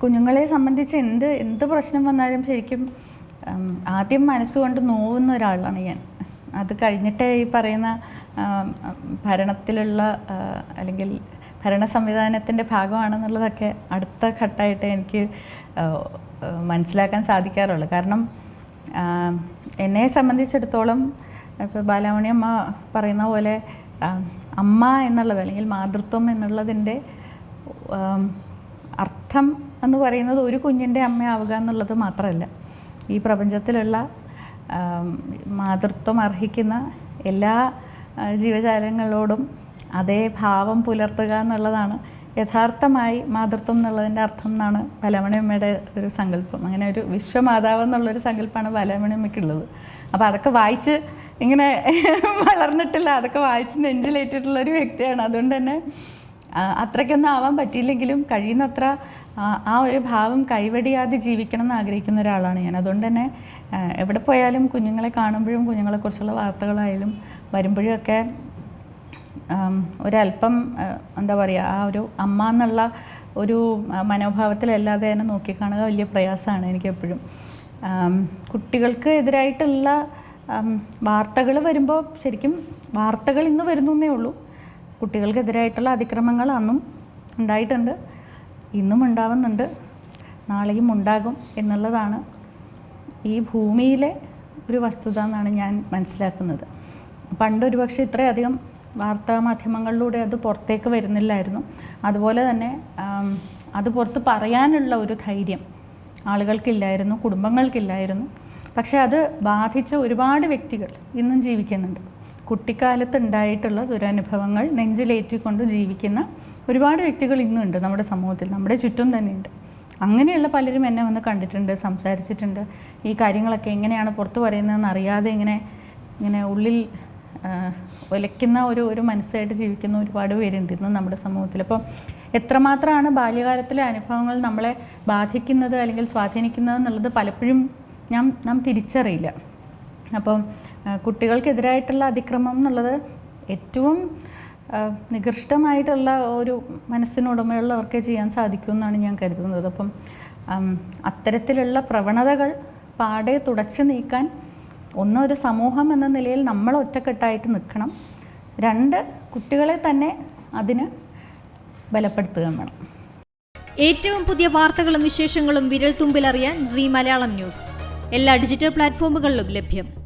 കുഞ്ഞുങ്ങളെ സംബന്ധിച്ച് എന്ത് എന്ത് പ്രശ്നം വന്നാലും ശരിക്കും ആദ്യം മനസ്സുകൊണ്ട് നോവുന്ന ഒരാളാണ് ഞാൻ. അത് കഴിഞ്ഞിട്ട് ഈ പറയുന്ന ഭരണത്തിലുള്ള അല്ലെങ്കിൽ ഭരണ സംവിധാനത്തിന്റെ ഭാഗമാണെന്നുള്ളതൊക്കെ അടുത്ത ഘട്ടമായിട്ട് എനിക്ക് മനസ്സിലാക്കാൻ സാധിക്കാറുള്ളൂ. കാരണം എന്നെ സംബന്ധിച്ചിടത്തോളം ഇപ്പോൾ ബാലാമണി അമ്മ പറയുന്ന പോലെ അമ്മ എന്നുള്ളത് അല്ലെങ്കിൽ മാതൃത്വം എന്നുള്ളതിന്റെ അർത്ഥം എന്ന് പറയുന്നത് ഒരു കുഞ്ഞിന്റെ അമ്മയാവുക എന്നുള്ളത് മാത്രമല്ല. ഈ പ്രപഞ്ചത്തിലുള്ള മാതൃത്വം അർഹിക്കുന്ന എല്ലാ ജീവജാലങ്ങളോടും അതേ ഭാവം പുലർത്തുക എന്നുള്ളതാണ് യഥാർത്ഥമായി മാതൃത്വം എന്നുള്ളതിന്റെ അർത്ഥം എന്നാണ് ബലമണിയമ്മയുടെ ഒരു സങ്കല്പം. അങ്ങനെ ഒരു വിശ്വമാതാവ് എന്നുള്ളൊരു സങ്കല്പമാണ് ബലമണിയമ്മയ്ക്കുള്ളത് അപ്പോൾ അതൊക്കെ വായിച്ച് ഇങ്ങനെ വളർന്നിട്ടില്ല അതൊക്കെ വായിച്ച് നെഞ്ചിലേറ്റിട്ടുള്ള ഒരു വ്യക്തിയാണ്. അതുകൊണ്ട് തന്നെ അത്രയ്ക്കൊന്നും ആവാൻ പറ്റിയില്ലെങ്കിലും കഴിയുന്നത്ര ആ, ഒരു ഭാവം കൈവടിയാതെ ജീവിക്കണം എന്ന് ആഗ്രഹിക്കുന്ന ഒരാളാണ് ഞാൻ. അതുകൊണ്ട് തന്നെ എവിടെ പോയാലും കുഞ്ഞുങ്ങളെ കാണുമ്പോഴും കുഞ്ഞുങ്ങളെക്കുറിച്ചുള്ള വാർത്തകളായാലും വരുമ്പോഴും ഒക്കെ ആം, ഒരല്പം എന്താ പറയുക ആ ഒരു അമ്മ എന്നുള്ള ഒരു മനോഭാവത്തിലല്ലാതെ തന്നെ നോക്കിക്കാണുക വലിയ പ്രയാസമാണ് എനിക്കെപ്പോഴും. കുട്ടികൾക്ക് എതിരായിട്ടുള്ള വാർത്തകൾ വരുമ്പോൾ ശരിക്കും വാർത്തകൾ ഇന്ന് വരുന്നു എന്നേ ഉള്ളൂ. കുട്ടികൾക്കെതിരായിട്ടുള്ള അതിക്രമങ്ങൾ അന്നും ഉണ്ടായിട്ടുണ്ട്. ഇന്നും ഉണ്ടാവുന്നുണ്ട്. നാളെയും ഉണ്ടാകും എന്നുള്ളതാണ് ഈ ഭൂമിയിലെ ഒരു വസ്തുത എന്നാണ് ഞാൻ മനസ്സിലാക്കുന്നത്. പണ്ടൊരു പക്ഷേ ഇത്രയധികം വാർത്താ മാധ്യമങ്ങളിലൂടെ അത് പുറത്തേക്ക് വരുന്നില്ലായിരുന്നു. അതുപോലെ തന്നെ അത് പുറത്ത് പറയാനുള്ള ഒരു ധൈര്യം ആളുകൾക്കില്ലായിരുന്നു കുടുംബങ്ങൾക്കില്ലായിരുന്നു. പക്ഷേ അത് ബാധിച്ച ഒരുപാട് വ്യക്തികൾ ഇന്നും ജീവിക്കുന്നുണ്ട്. കുട്ടിക്കാലത്ത് ഉണ്ടായിട്ടുള്ള ദുരനുഭവങ്ങൾ നെഞ്ചിലേറ്റിക്കൊണ്ട് ജീവിക്കുന്ന ഒരുപാട് വ്യക്തികൾ ഇന്നുണ്ട് നമ്മുടെ സമൂഹത്തിൽ നമ്മുടെ ചുറ്റും തന്നെയുണ്ട്. അങ്ങനെയുള്ള പലരും എന്നെ വന്ന് കണ്ടിട്ടുണ്ട് സംസാരിച്ചിട്ടുണ്ട്. ഈ കാര്യങ്ങളൊക്കെ എങ്ങനെയാണ് പുറത്തു പറയുന്നതെന്ന് അറിയാതെ ഇങ്ങനെ ഇങ്ങനെ ഉള്ളിൽ ഒലയ്ക്കുന്ന ഒരു ഒരു മനസ്സായിട്ട് ജീവിക്കുന്ന ഒരുപാട് പേരുണ്ട് ഇന്ന് നമ്മുടെ സമൂഹത്തിൽ. അപ്പം എത്രമാത്രമാണ് ബാല്യകാലത്തിലെ അനുഭവങ്ങൾ നമ്മളെ ബാധിക്കുന്നത് അല്ലെങ്കിൽ സ്വാധീനിക്കുന്നത് എന്നുള്ളത് പലപ്പോഴും ഞാൻ നാം തിരിച്ചറിയില്ല. അപ്പം കുട്ടികൾക്കെതിരായിട്ടുള്ള അതിക്രമം എന്നുള്ളത് ഏറ്റവും നികൃഷ്ടമായിട്ടുള്ള ഒരു മനസ്സിനുടമയുള്ളവർക്ക് ചെയ്യാൻ സാധിക്കുമെന്നാണ് ഞാൻ കരുതുന്നത്. അപ്പം അത്തരത്തിലുള്ള പ്രവണതകൾ പാടെ തുടച്ചു നീക്കാൻ ഒന്ന് ഒരു സമൂഹം എന്ന നിലയിൽ നമ്മൾ ഒറ്റക്കെട്ടായിട്ട് നിൽക്കണം. രണ്ട് കുട്ടികളെ തന്നെ അതിന് ബലപ്പെടുത്തുകയും വേണം. ഏറ്റവും പുതിയ വാർത്തകളും വിശേഷങ്ങളും വിരൽ തുമ്പിലറിയാൻ സി മലയാളം ന്യൂസ്. എല്ലാ ഡിജിറ്റൽ പ്ലാറ്റ്ഫോമുകളിലും ലഭ്യം.